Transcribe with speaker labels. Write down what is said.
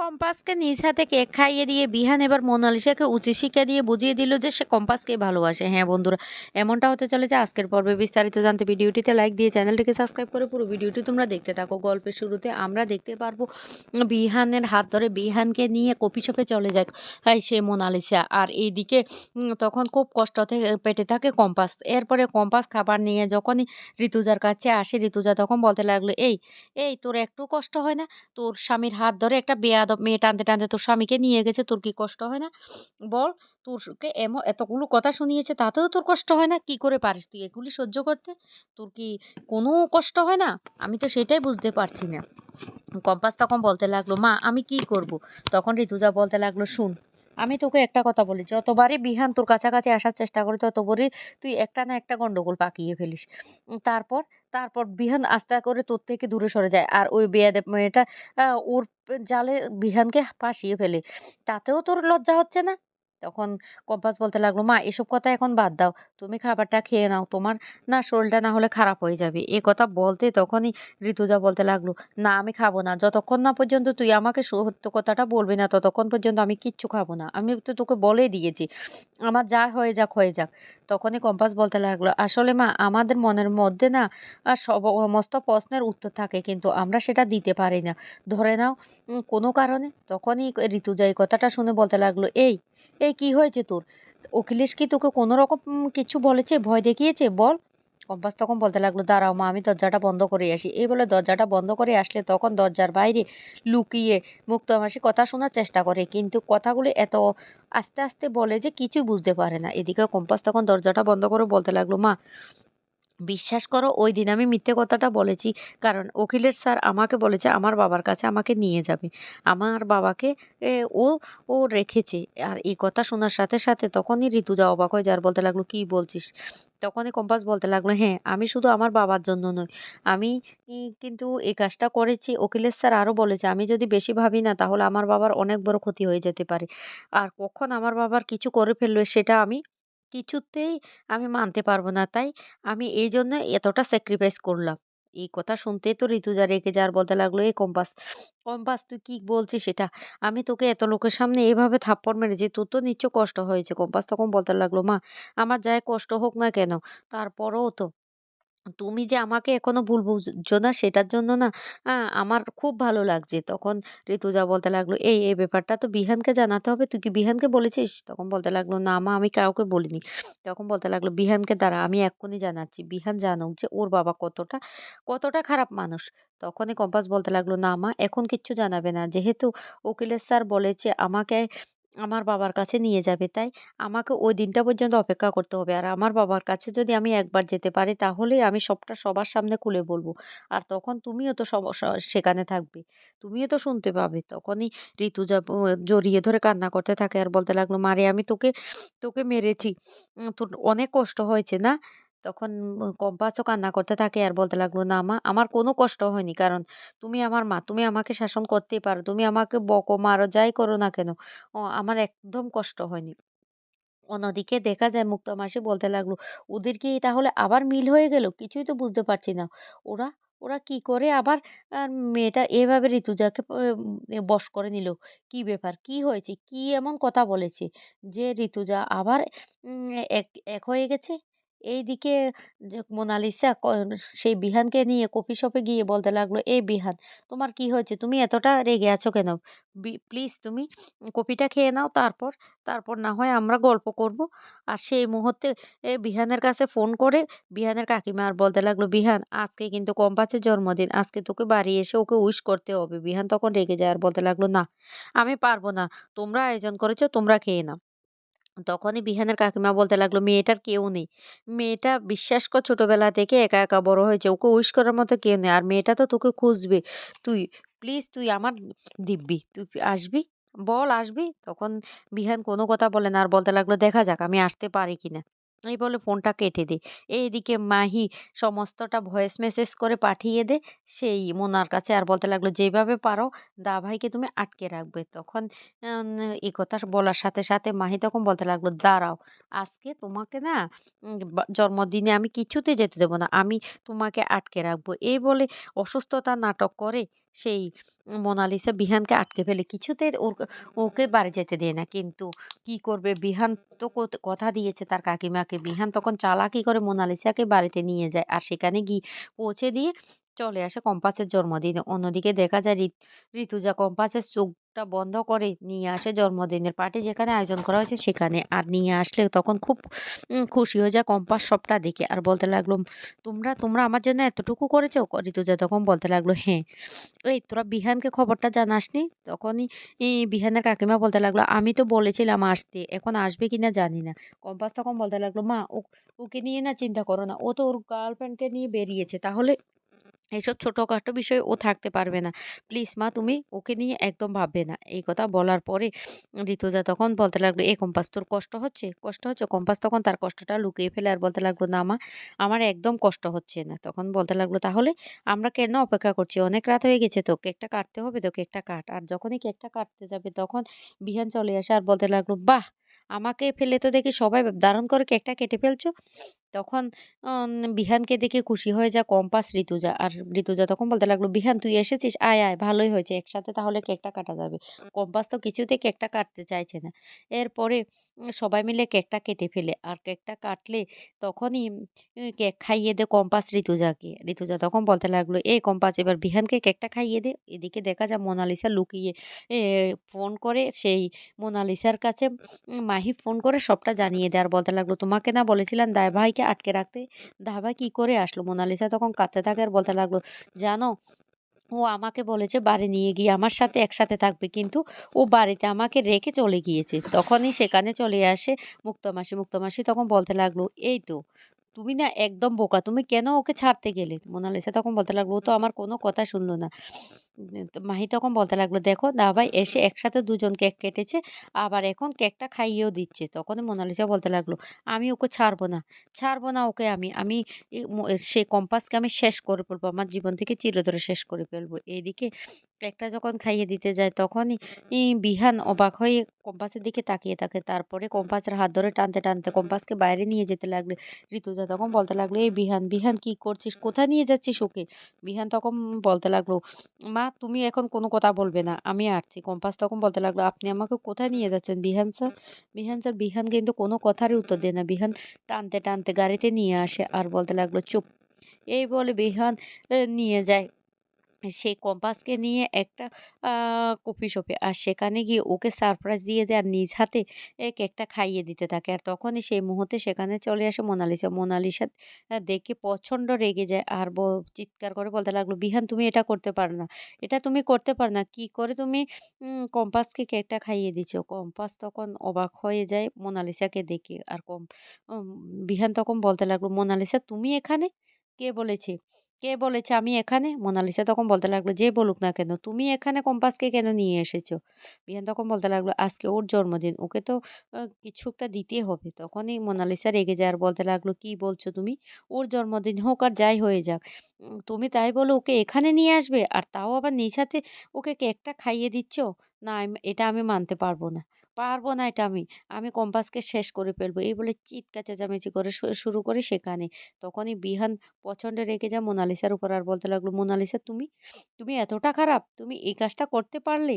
Speaker 1: কম্পাসকে নিজ হাতে কেক খাইয়ে দিয়ে বিহান এবার মোনালিসাকে উচিত শিক্ষা দিয়ে বুঝিয়ে দিল যে সে কম্পাসকে ভালোবাসে। হ্যাঁ বন্ধুরা, এমনটা হতে চলেছে আজকের পর্বে বিস্তারিত জানতে ভিডিওটিতে লাইক দিয়ে চ্যানেলটিকে সাবস্ক্রাইব করে পুরো ভিডিওটি তোমরা দেখতে থাকো। গল্পের শুরুতে আমরা দেখতে পারব বিহানের হাত ধরে বিহানকে নিয়ে কপি শপে চলে যায় সে মোনালিসা। আর এইদিকে তখন খুব কষ্ট থেকে পেটে থাকে কম্পাস। এরপরে কম্পাস খাবার নিয়ে যখনই ঋতুজার কাছে আসে, ঋতুজা তখন বলতে লাগল, এই এই, তোর একটু কষ্ট হয় না? তোর স্বামীর হাত ধরে একটা বেয়াদব মেয়ে টানতে টানতে তোর স্বামীকে নিয়ে গেছে, তোর কি কষ্ট হয় না? বল তোরকে এম এতগুলো কথা শুনিয়েছে, তাতেও তোর কষ্ট হয় না? কি করে পারিস তুই এগুলি সহ্য করতে? তোর কি কোনো কষ্ট হয় না? আমি তো সেটাই বুঝতে পারছি না। কম্পাস তখন বলতে লাগল, মা, আমি কি করব? তখন ঋতুজা বলতে লাগল, শুন আমি তোকে একটা কথা বলি, যতবারই বিহান তোর কাছাকাছি আসার চেষ্টা করি, ততবারই তুই একটা না একটা গন্ডগোল পাকিয়ে ফেলিস। তারপর তারপর বিহান আস্তে করে তোর থেকে দূরে সরে যায় আর ওই বেয়াদে মেয়েটা ওর জালে বিহানকে ফাঁসিয়ে ফেলে। তাতেও তোর লজ্জা হচ্ছে না? তখন কম্পাস বলতে লাগল, মা, এসব কথা এখন বাদ দাও। তুমি খাবারটা খেয়ে নাও। তোমার না শরীরটা না হলে খারাপ হয়ে যাবে। এ কথা বলতে তখনই ঋতুজা বলতে লাগল, না, আমি খাব না। যতক্ষণ না পর্যন্ত তুই আমাকে সত্য কথাটা বলবি না, ততক্ষণ পর্যন্ত আমি কিচ্ছু খাব না। আমি তো তোকে বলেই দিয়েছি। আমার যা হয়ে যাক হয়ে যাক। তখনই কম্পাস বলতে লাগল, আসলে মা, আমাদের মনের মধ্যে না সমস্ত প্রশ্নের উত্তর থাকে, কিন্তু আমরা সেটা দিতে পারি না। ধরে নাও কোনো কারণে? তখনই ঋতুজা এই কথাটা শুনে বলতে লাগল, এই এই কি হয়েছে তোর? অখিলেশ কি তোকে কোনো রকম কিছু বলেছে? ভয় দেখিয়েছে? বল। কম্পাস তখন বলতে লাগল, দাঁড়াও মা, আমি দরজাটা বন্ধ করে আসি। এই বলে দরজাটা বন্ধ করে আসলে তখন দরজার বাইরে লুকিয়ে মুক্তমাসি কথা শোনার চেষ্টা করে। কিন্তু কথাগুলো এত আস্তে আস্তে বলে যে কিছুই বুঝতে পারে না। এদিকে কম্পাস তখন দরজাটা বন্ধ করে বলতে লাগল, মা বিশ্বাস করো, ওই দিন আমি মিথ্যে কথাটা বলেছি। কারণ উকিলের স্যার আমাকে বলেছে, আমার বাবার কাছে আমাকে নিয়ে যাবে। আমার বাবাকে ও ও রেখেছে। আর এই কথা শোনার সাথে সাথে তখনই ঋতুজা অবাক হয়ে যার বলতে লাগল, কি বলছিস? তখনই কম্পাস বলতে লাগল হ্যাঁ আমি শুধু আমার বাবার জন্য নয় আমি কিন্তু এই কাজটা করেছি। উকিলের স্যার আরও বলেছে, আমি যদি বেশি ভাবি না, তাহলে আমার বাবার অনেক বড় ক্ষতি হয়ে যেতে পারে। আর কখন আমার বাবার কিছু করে ফেলবে, সেটা আমি কিছুতেই আমি মানতে পারব না। তাই আমি এই জন্য এতটা স্যাক্রিফাইস করলাম। এই কথা শুনতেই তো ঋতুজা রেগে যার বলতে লাগল এই কম্পাস কম্পাস, তুই কি বলছিস সেটা আমি তোকে এত লোকের সামনে এভাবে থাপ্পড় মেরেছি, তোর তো নিশ্চয় কষ্ট হয়েছে কম্পাস, তখন বলতে লাগল, মা, আমার যাই কষ্ট হোক না কেন, তারপরও তো তুমি যে আমাকে এখনও ভুল বুঝছ না সেটার জন্য না আ আমার খুব ভালো লাগছে। তখন ঋতুজা বলতে লাগল, "এই, এই ব্যাপারটা তো বিহানকে জানাতে হবে। তুই কি বিহানকে বলেছিস?" তখন বলতে লাগল, "না মা আমি কাউকে বলিনি।" তখন বলতে লাগল, "বিহানকে দাঁড়া আমি এক্ষুনি জানাচ্ছি। বিহান জানুক যে ওর বাবা কতটা, কতটা খারাপ মানুষ।" তখনই কম্পাস বলতে লাগল, "না মা এখন কিচ্ছু জানাবে না। যেহেতু উকিলের স্যার বলেছে আমাকে আমার বাবার কাছে নিয়ে যাবে তাই আমাকে ওই দিনটা পর্যন্ত অপেক্ষা করতে হবে। আর আমার বাবার কাছে যদি আমি একবার যেতে পারি তাহলে আমি সবটা সবার সামনে খুলে বলব আর তখন তুমিও তো সব সেখানে থাকবে। তুমিও তো শুনতে পাবে। তখনই ঋতুজা জড়িয়ে ধরে কান্না করতে থাকে আর বলতে লাগল, "মারে আমি তোকে, তোকে মেরেছি। তোর অনেক কষ্ট হয়েছে না?" তখন কম্পাসও কান্না করতে থাকে আর বলতে লাগল, "না মা আমার কোনো কষ্ট হয়নি। কারণ তুমি আমার মা। তুমি আমাকে শাসন করতেই পারো। তুমি আমাকে বকো, মারো, যাই করো না কেন। ও আমার একদম কষ্ট হয়নি।" অন্যদিকে দেখা যায় মুক্তা মাসি বলতে লাগল, "ওদের কি তাহলে আবার মিল হয়ে গেল? কিছুই তো বুঝতে পারছি না। ওরা ওরা কি করে আবার মেয়েটা এভাবে ঋতুজাকে বশ করে নিল? কি ব্যাপার? কি হয়েছে? কি এমন কথা বলেছে যে ঋতুজা আবার এক এক হয়ে গেছে?" এইদিকে যে মোনালিসা সেই বিহানকে নিয়ে কফি শপে গিয়ে বলতে লাগল, "এই বিহান, তোমার কি হয়েছে? তুমি এতটা রেগে আছো কেন? প্লিজ তুমি কফিটা খেয়ে নাও তারপর তারপর না হয় আমরা গল্প করব। আর সেই মুহূর্তে এ বিহানের কাছে ফোন করে বিহানের কাকিমা আর বলতে লাগল, "বিহান আজকে কিন্তু কম্পাসের জন্মদিন। আজকে তোকে বাড়ি এসে ওকে উইশ করতে হবে।" বিহান তখন রেগে যায় আর বলতে লাগল, "না, আমি পারব না। তোমরা আয়োজন করেছ, তোমরা খেয়ে নাও।" তখনই বিহানের কাকিমা বলতে লাগল, "মেয়েটার কেউ নেই। মেয়েটা বিশ্বাস কর ছোটোবেলা থেকে একা, একা বড় হয়েছে। ওকে উইশ করার মতো কেউ নেই। আর মেয়েটা তো তোকে খুঁজবে। তুই প্লিজ তুই আমার দিব্যি। তুই আসবি? বল আসবি?" তখন বিহান কোনো কথা বলে না আর বলতে লাগল, "দেখা যাক আমি আসতে পারি কিনা।" এই বলে ফোনটা কেটে দেয়। এইদিকে মাহি সমস্তটা ভয়েস মেসেজ করে পাঠিয়ে দে সেই মোনার কাছে আর বলতে লাগল, "যেভাবে পারো দা ভাইকে তুমি আটকে রাখবে।" তখন এই কথা বলার সাথে, সাথে মাহি তখন বলতে লাগল, "দাঁড়াও, আজকে তোমাকে না জন্মদিনে আমি কিছুতে যেতে দেবো না। আমি তোমাকে আটকে রাখব।" এই বলে অসুস্থতা নাটক করে সেই মোনালিসা বিহানকে আটকে ফেলে। কিছুতে ওর ওকে বাড়ি যেতে দেয় না। কিন্তু কি করবে বিহান তো কথা দিয়েছে তার কাকিমাকে। বিহান তখন চালাকি করে মোনালিসাকে বাড়িতে নিয়ে যায়। আর সেখানে গিয়ে পৌঁছে দিয়ে চলে আসে কম্পাসের জন্মদিনে। অন্যদিকে দেখা যায় ঋতুজা কম্পাসের চোখটা বন্ধ করে নিয়ে আসে জন্মদিনের পার্টি যেখানে আয়োজন করা হয়েছে সেখানে। আর নিয়ে আসলে তখন খুব খুশি হয়ে যায় কম্পাস সবটা দেখে। আর বলতে লাগল, "তোমরা তোমরা আমার জন্য এতটুকু করেছ?" ঋতুজা তখন বলতে লাগল, "হ্যাঁ।" "এই তোরা বিহানকে খবরটা জানাসনি?" তখনই বিহানের কাকিমা বলতে লাগল, "আমি তো বলেছিলাম আসতে। এখন আসবে কি না জানি না।" কম্পাস তখন বলতে লাগল, "মা ওকে নিয়ে না চিন্তা করো না। ও তো ওর গার্লফ্রেন্ডকে নিয়ে বেরিয়েছে। তাহলে এসব ছোটখাটো বিষয়ে ও থাকতে পারবে না। প্লিজ মা তুমি ওকে নিয়ে একদম ভাববে না।" এই কথা বলার পরে ঋতুজা তখন বলতে লাগল, "এ কম্পাস তোর কষ্ট হচ্ছে? কষ্ট হচ্ছে?" কম্পাস তখন তার কষ্টটা লুকিয়ে ফেলে আর বলতে লাগল, "না মা আমার একদম কষ্ট হচ্ছে না।" তখন বলতে লাগল, "তাহলে আমরা কেন অপেক্ষা করছি? অনেক রাত হয়ে গেছে তো। কেকটা কাটতে হবে তো, কেকটা কাট।" আর যখনই কেকটা কাটতে যাবে তখন বিহান চলে আসে আর বলতে লাগল, "বাহ! আমাকে ফেলে তো দেখি সবাই দারুণ করে কেকটা কেটে ফেলছো।" তখন বিহানকে দেখে খুশি হয়ে যা কম্পাস, ঋতুজা। আর ঋতুজা তখন বলতে লাগল, "বিহান তুই এসেছিস? আয়, আয় ভালোই হয়েছে। একসাথে তাহলে কেকটা কাটা যাবে।" কম্পাস তো কিছুতেই কেকটা কাটতে চাইছে না। এরপরে সবাই মিলে কেকটা কেটে ফেলে। আর কেকটা কাটলে তখনই কেক খাইয়ে দে কম্পাস ঋতুজাকে। ঋতুজা তখন বলতে লাগল, "এ কম্পাস এবার বিহানকে কেকটা খাইয়ে দে।" এদিকে দেখা যায় মোনালিসা লুকিয়ে ফোন করে সেই মোনালিসার কাছে মাহি ফোন করে সবটা জানিয়ে দেয়। আর বলতে লাগল, "তোমাকে না বলেছিলাম দাই ভাইকে আটকে রাখতে। ধাবা কি করে আসলো?" মোনালিসা তখন কাঁদতে থাকে আর বলতে লাগল, "জানো ও আমাকে বলেছে বাড়ি নিয়ে গিয়ে আমার সাথে একসাথে থাকবে। কিন্তু ও বাড়িতে আমাকে রেখে চলে গিয়েছে।" তখনই সেখানে চলে আসে মুক্তমাসি। মুক্তমাসি তখন বলতে লাগল, "এই তো তুমি না একদম বোকা। তুমি কেন ওকে ছাড়তে গেলে?" মোনালিসা তখন বলতে লাগল, "ও তো আমার কোনো কথা শুনলো না।" মাহি তখন বলতে লাগল, "দেখো দাভাই এসে একসাথে দুজন কেক কেটেছে। আবার এখন কেকটা খাইয়েও দিচ্ছে।" তখন মোনালিসা বলতে লাগল, "আমি ওকে ছাড়বো না। ছাড়বো না ওকে আমি। আমি সেই কম্পাসকে আমি শেষ করে ফেলব। আমার জীবন থেকে চিরতরে শেষ করে ফেলব।" এদিকে কেকটা যখন খাইয়ে দিতে যায় তখনই বিহান অবাক হয়ে কম্পাসের দিকে তাকিয়ে থাকে। তারপরে কম্পাসের হাত ধরে টানতে, টানতে কম্পাসকে বাইরে নিয়ে যেতে লাগলে ঋতুজা তখন বলতে লাগল, "এই বিহান, বিহান কি করছিস? কোথায় নিয়ে যাচ্ছিস ওকে?" বিহান তখন বলতে লাগল, "মা তুমি এখন কোনো কথা বলবে না। আমি আসছি।" কম্পাস তখন বলতে লাগল, "আপনি আমাকে কোথায় নিয়ে যাচ্ছেন বিহান স্যার?" বিহান স্যার বিহান কিন্তু কোনো কথারই উত্তর দেয় না। বিহান টানতে, টানতে গাড়িতে নিয়ে আসে আর বলতে লাগল, "চুপ।" এই বলে বিহান নিয়ে যায় সেই কম্পাসকে নিয়ে একটা কফি শপে। আর সেখানে গিয়ে ওকে সারপ্রাইজ দিয়ে দেয় আর নিজ হাতে কেকটা খাইয়ে দিতে থাকে। আর তখনই সেই মুহূর্তে সেখানে চলে আসে মোনালিসা। মোনালিসা দেখে প্রচণ্ড রেগে যায় আর চিৎকার করে বলতে লাগল, "বিহান তুমি এটা করতে পারো না। এটা তুমি করতে পারো না। কি করে তুমি কম্পাসকে কেকটা খাইয়ে দিচ্ছ?" কম্পাস তখন অবাক হয়ে যায় মোনালিসাকে দেখে। আর কম বিহান তখন বলতে লাগল, "মোনালিসা তুমি এখানে? কে বলেছে? কে বলেছে আমি এখানে?" মোনালিসা তখন বলতে লাগল, "যে বলুক না কেন? তুমি এখানে কম্পাসকে কেন নিয়ে এসেছ?" বিহান তখন বলতে লাগল, "আজকে ওর জন্মদিন। ওকে তো আ কিছু একটা দিতে হবে।" তখনই মোনালিসা রেগে যায় আর বলতে লাগল, "কি বলছো তুমি? ওর জন্মদিন হোক আর যাই হয়ে যাক। তুমি তাই বলে ওকে এখানে নিয়ে আসবে? আর তাও আবার নিজ হাতে ওকে কেকটা খাইয়ে দিচ্ছ? না এটা আমি মানতে পারব না। পারব না এটা আমি। আমি কম্পাসকে শেষ করে ফেলব।" এই বলে চিৎকা চেঁচামেচি করে শুরু করে সেখানে। তখনই বিহান প্রচণ্ড রেখে যা মোনালিসার উপর আর বলতে লাগল, "মোনালিসা তুমি? তুমি এতটা খারাপ? তুমি এই কাজটা করতে পারলে?"